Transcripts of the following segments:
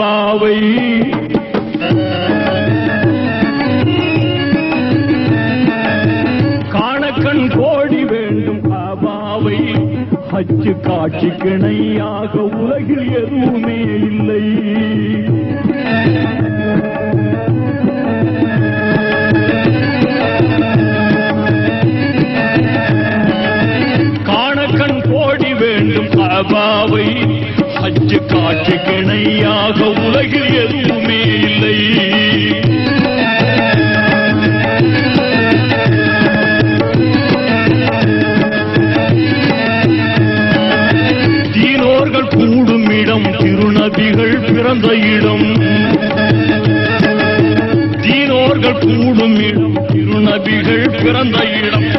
பாவை. காணக்கண் கோடி வேண்டும் காபாவை ஹஜ்ஜு காட்சி கிணையாக உலகில் எதுவுமே இல்லை. காணக்கண் கோடி வேண்டும் காபாவை காட்சி கிணையாக உலகில் எதுவுமே இல்லை. தீனோர்கள் கூடும் இடம் திருநபிகள் பிறந்த இடம். தீனோர்கள் கூடும் இடம் திருநபிகள் பிறந்த இடம்.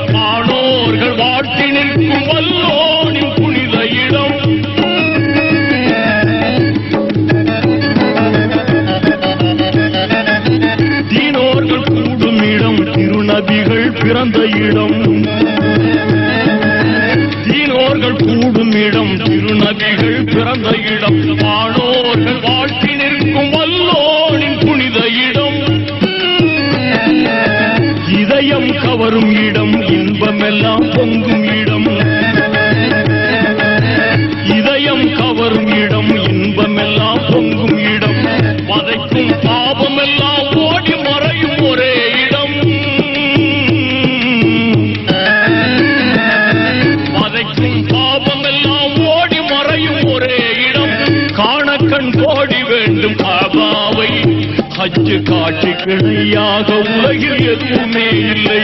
கிணையாக உலகில் எதுவுமே இல்லை.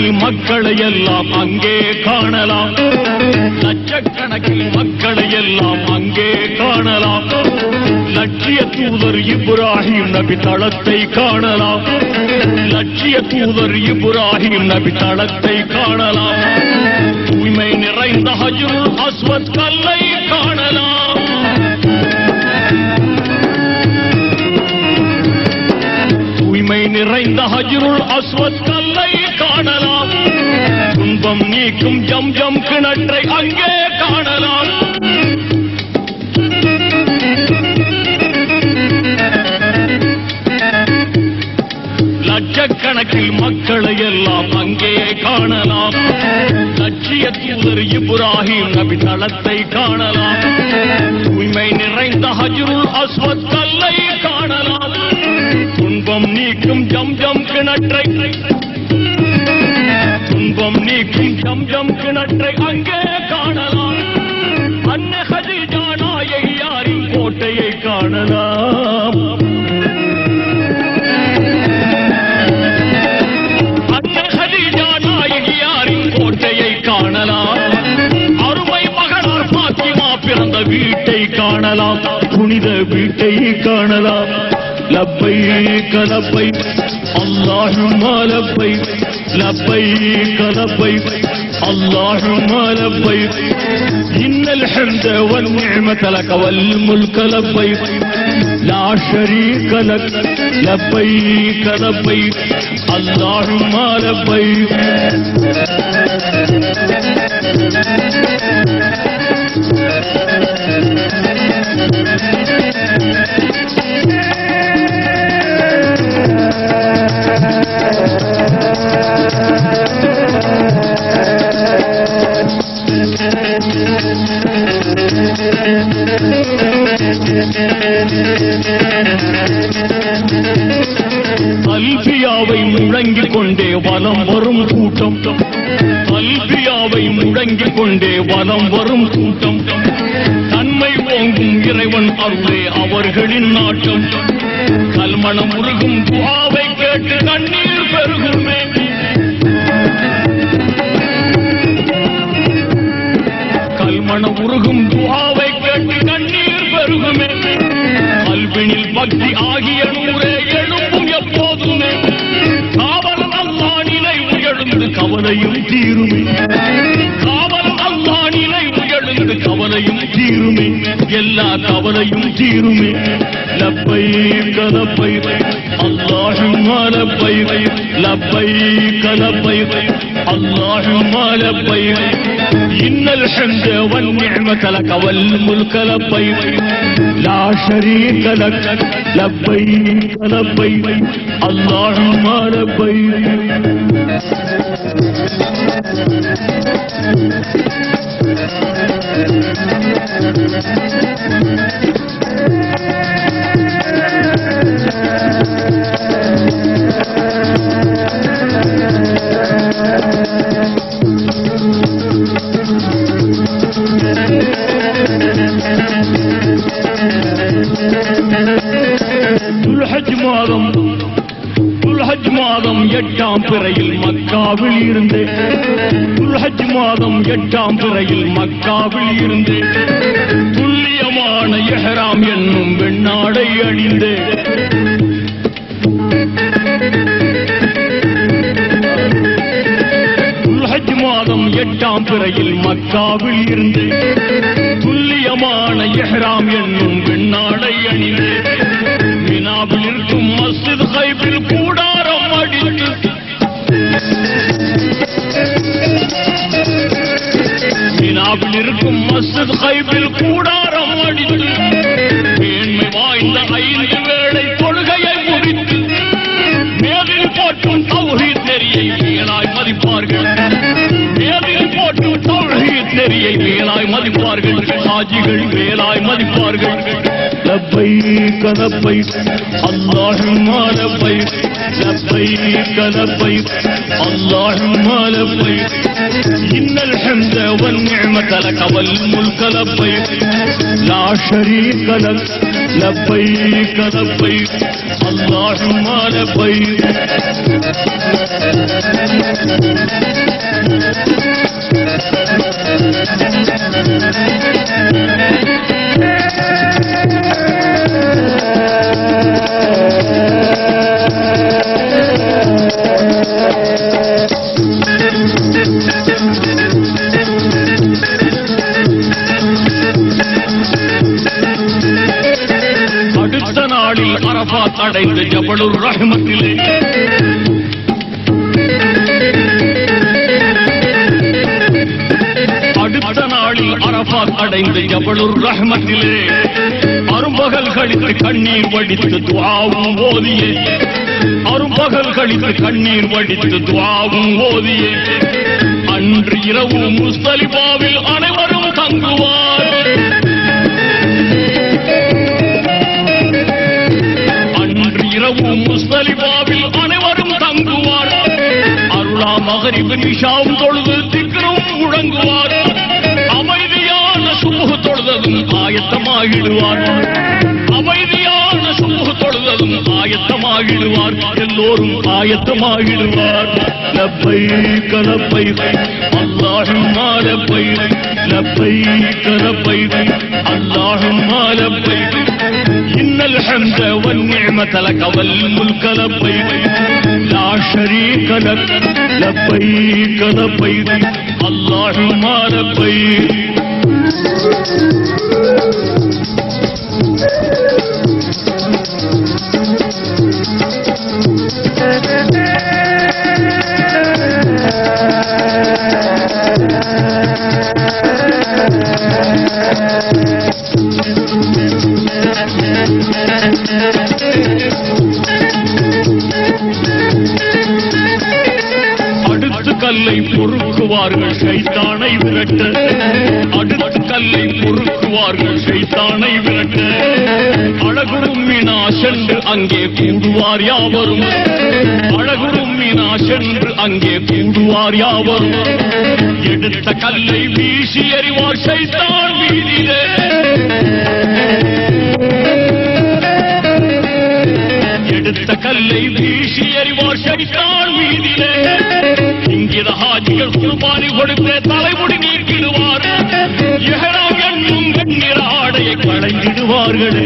லட்சக்கணக்கில் மக்களை எல்லாம் அங்கே காணலாம். லட்சக்கணக்கில் மக்களை எல்லாம் அங்கே காணலாம். லட்சிய தூதர் இப்ராஹிம் நபி தளத்தை காணலாம். லட்சிய தூதர் இப்ராஹிம் நபி தளத்தை காணலாம். தூய்மை நிறைந்த ஹஜுல் அஸ்வத் கல்லை காணலாம். தூய்மை நிறைந்த ஹஜ்ருல் அஸ்வத் கல்லை காணலாம். துன்பம் நீக்கும் ஜம் ஜம் கிணற்றை அங்கே காணலாம். லட்சக்கணக்கில் மக்களை எல்லாம் அங்கே காணலாம். லட்சிய தூதர் இப்ராஹிம் நபி தளத்தை காணலாம். உண்மை நிறைந்த ஹஜ்ருல் அஸ்வத் கல்லை காணலாம். துன்பம் நீக்கும் ஜம் ஜம் கிணற்றை துன்பம் நீக்கும் ஜம் ஜம் கிணற்றை அங்கே காணலாம். அன்ன ஹதிஜா நாயகியாரின் கோட்டையை காணலாம். அன்ன ஹதீஜா நாயகியாரின் கோட்டையை காணலாம். அருமை மகனார் பாத்திமா பிறந்த வீட்டை காணலாம். புனித வீட்டை காணலாம். லப்பை கலப்பை அல்லாஹும் லப்பை لبيك لبيك اللهم لبيك. إن الحمد والنعمة لك والملك لبيك. لا شريك لك لبيك لبيك. اللهم لبيك. அல்பியாவை முழங்கிக் கொண்டே வலம் வரும் கூட்டம். அல்பியாவை முழங்கிக் கொண்டே வலம் வரும் கூட்டம். தன்மை ஓங்கும் இறைவன் அருளே அவர்களின் நாட்டம். கல்மணம் உருகும் துவாவை கேட்டு கண்ணீர் பெருகுமே. கல்மணம் உருகும் துவா கல்வினில் பக்தி ஆகிய நூறே எழுப்பும் எப்போதுமே. காவல் அல்லா நினைவு எழுந்து கவலையும் தீருமே. காவல் அல்லா நினைவு எழுந்து கவலையும் தீருமே. எல்லா கவலையும் தீருமே. லப்பை கலப்பை அல்லாஹும் லப்பை லப்பை கலப்பை அல்லாஹும் லப்பை إن الحمد والنعمة لك والملك لبيك لا شريك لك لبيك لبيك اللهم لبيك இருந்து துல்ஹஜ் மாதம் எட்டாம் துறையில் மக்காவில் இருந்து புண்ணியமான எஹராம் என்னும் வெண்ணாடை அணிந்து. துல்ஹஜ் மாதம் எட்டாம் பிறையில் மக்காவில் இருந்து துல்லியமான எஹ்ராம் என்னும் வெண்ணாடை அணிந்து மினாவில் இருக்கும் மஸ்ஜித் ஹைபில் கூடாரம் அடித்து மதினாவில் இருக்கும் மஸ்ஜித் ஹைபில் கூடாரம் அடித்து மேன்மை வாய்ந்த ஐந்து வேளை தொழுகையை முடித்து மேலில் போட்டும் தௌஹி தெரியை வீணாய் மதிப்பார்கள். மேலில் போட்டும் தௌஹி தெரியை வீணாய் மதிப்பார்கள். ஹாஜிகள் மேலாய் மதிப்பார்கள். லப்பை கதப்பை அல்லாஹும் لبيك لبيك. اللهم لبيك. إن الحمد والنعمة لك والملك لبيك. لا شريك لك. لبيك لبيك. اللهم لبيك. Thank you. அடைந்த ஜபலுர் அடுத்த நாளில் அரபாத் அடைந்த ஜபலுர் ரஹமத்திலே அரும்பகல் கழித்து கண்ணீர் வடித்து துவாவும் ஓதியே. அரும்பகல் கழித்து கண்ணீர் வடித்து துவாவும் ஓதியே. அன்று இரவு முஸ்தலிபாவில் அனைவரும் தங்குவார் அருளா மகரிபு நிஷாவும் தொழுது திக்கரும் முழங்குவார் அமைதியான சுமூக தொழுததும் ஆயத்தமாகிடுவார். அமைதியான சுமூக தொழுததும் ஆயத்தமாகிடுவார். எல்லோரும் ஆயத்தமாகிடுவார். லப்பை கலப்பை அல்லாஹும் மாலப்பை. லப்பை கலப்பை அல்லாஹும் மாலப்பை. إن الحمد والنعمة لك والملك لبيك. لا شريك لك لبيك لبيك. اللهم لبيك. சைத்தானை விரட்டு. அழகுறும் மீனா சென்று அங்கே கூடுவார் யாவரும். அழகுறும் மீனா சென்று அங்கே கூடுவார் யாவரும். எடுத்த கல்லை வீசி எறிவார் சைத்தான் வீதியிலே. எடுத்த கல்லை வீசி எறிவார் சைத்தான் வீதியிலே. இங்கித ஹாஜிகள் குர்பானி கொடுத்து தலைமுடி நீக்கிடுவார். களைந்திடுவார்களே.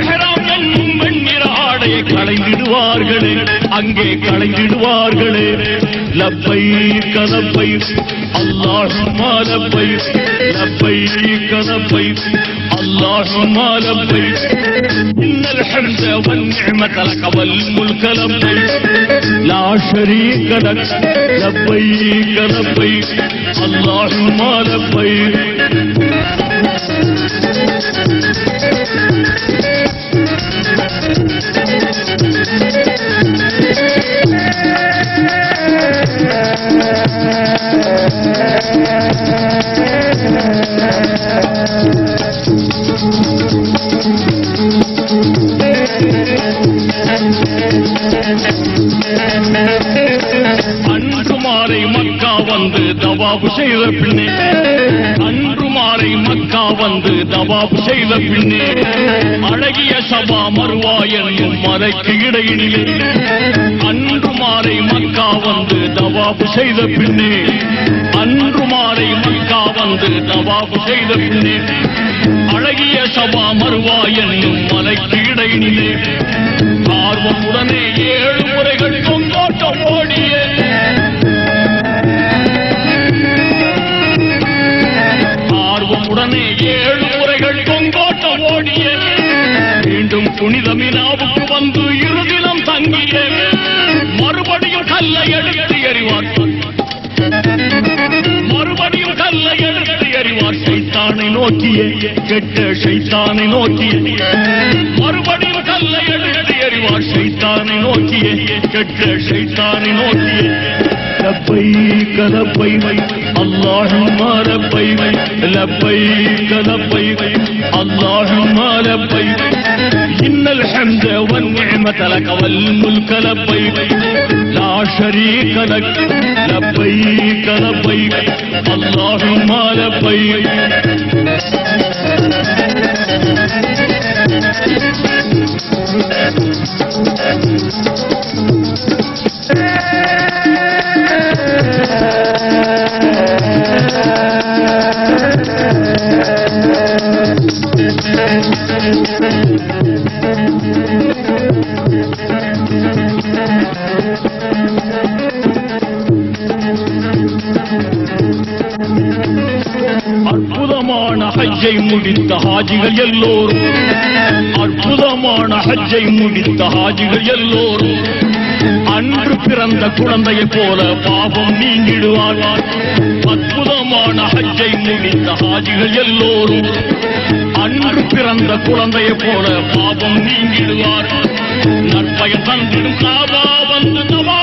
எஹராம் என்னும் வெண்ணிற ஆடையை களைந்திடுவார்களே. அங்கே களைந்திடுவார்களே. லப்பை கலப்பை அல்லாஹுமா லப்பை லப்பை கலப்பை அல்லாஹுமா லப்பை இன்னல் ஹம்த வன் நிஅமத லக வல் முல்க லப்பை. லா ஷரீக நாளை மக்கா வந்து தவாபு செய்த பின்னே அழகிய சபா மறுவா என்னும் மலைக்கு இடையிலே அன்று மாலை மக்கா வந்து தவாபு செய்த பின்னே அன்று மாலை மக்கா வந்து தவாபு செய்த பின்னே அழகிய சபா மறுவா என்னும் மலைக்கு இடையிலே ஆர்வமுடனே ஏழு முறைகள் கொங்கோட்டம் ஓடி உடனே ஏழு முறைகள் கொங்கோட்டம் ஓடிய மீண்டும் புனித மினாவுக்கு வந்து இருதினம் தங்கிய மறுபடியும் கல்லை எடுத்து எறிவார். மறுபடியும் கல்லை எடுத்து எறிவார். சைத்தானை நோக்கிய கெட்ட சைத்தானை நோக்கிய. மறுபடியும் கல்லை எடுத்து எறிவார். சைத்தானை நோக்கிய கெட்ட சைத்தானை நோக்கிய. லப்பை கலப்பை اللهم لبيك لبيك لبيك اللهم لبيك إن الحمد والنعمة لك والملك لبيك لا شريك لك لبيك لبيك اللهم لبيك Yeah. முடித்த ஹாஜிகள் எல்லோரும். அற்புதமான ஹஜ்ஜை முடித்த ஹாஜிகள் எல்லோரும். அன்று பிறந்த குழந்தையை போல பாவம் நீங்கிடுவார்கள் அற்புதமான ஹஜ்ஜை முடித்த ஹாஜிகள் எல்லோரும். அன்று பிறந்த குழந்தையை போல பாவம் நீங்கிடுவார்கள் நற்பயன் தந்திடும் காபா வந்து நவாபு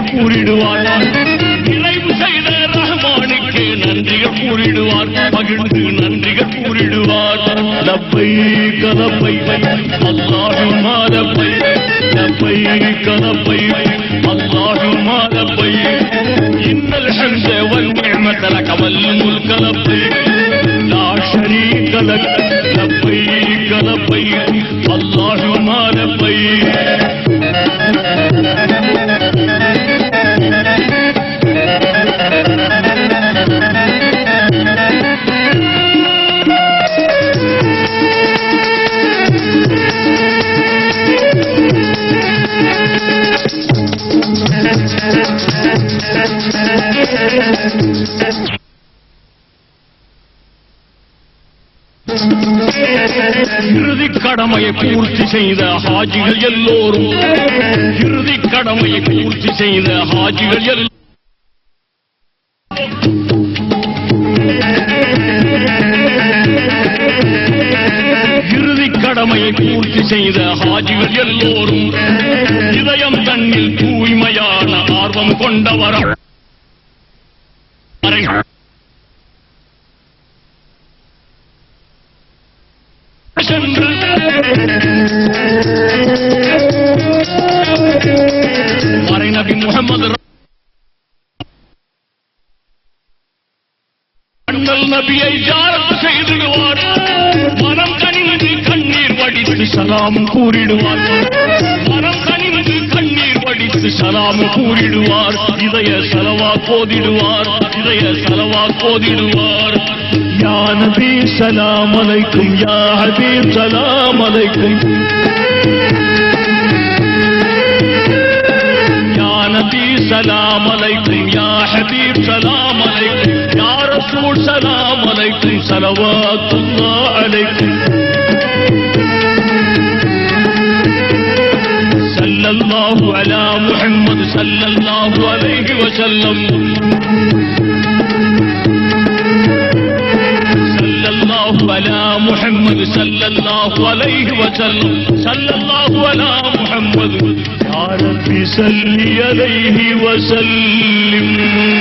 நன்றிகள் கூறிடுவார்கள் நிறைவு செய்த ரஹ்மானுக்கு நன்றிகள் கூறிடுவார். மகிழ்ந்து நன்றிகள் கூறிடுவார். லப்பை கலப்பை அல்லாஹும் மாலப்பை. லப்பை கலப்பை அல்லாஹும் மாலப்பை. இன்னல் ஹம்ச வல் நிஅமத லக வல் முல்க லப்பை. லா கடமையை பூர்த்தி செய்த ஹாஜிகள் எல்லோரும். இறுதி கடமையை பூர்த்தி செய்த ஹாஜிகள் எல்லோரும் இறுதி கடமையை பூர்த்தி செய்த ஹாஜிகள் எல்லோரும். இதயம் தண்ணில் தூய்மையான ஆர்வம் கொண்டவர் சென்று நபியை ஜாரத்து செய்திடுவார். மனம் கனிந்து கண்ணீர் வடித்து சலாம் கூறிடுவார். மனம் கனிந்து கண்ணீர் வடித்து சலாம் கூறிடுவார். இதய செலவா போதிடுவார் இதய செலவா போதிடுவார் யா நபி சலாம் அலைக்கும் யா ஹபீப் சலாம் அலைக்கும். யா நபி சலாம் அலைக்கும் யா ஹபீப் சலாம் அலைக்கும். نقول سلام عليكم صلوات الله عليكم صلى الله على محمد صلى الله عليه وسلم صلى الله على محمد صلى الله عليه وسلم صلى الله على محمد يا ربي صل عليه وسلم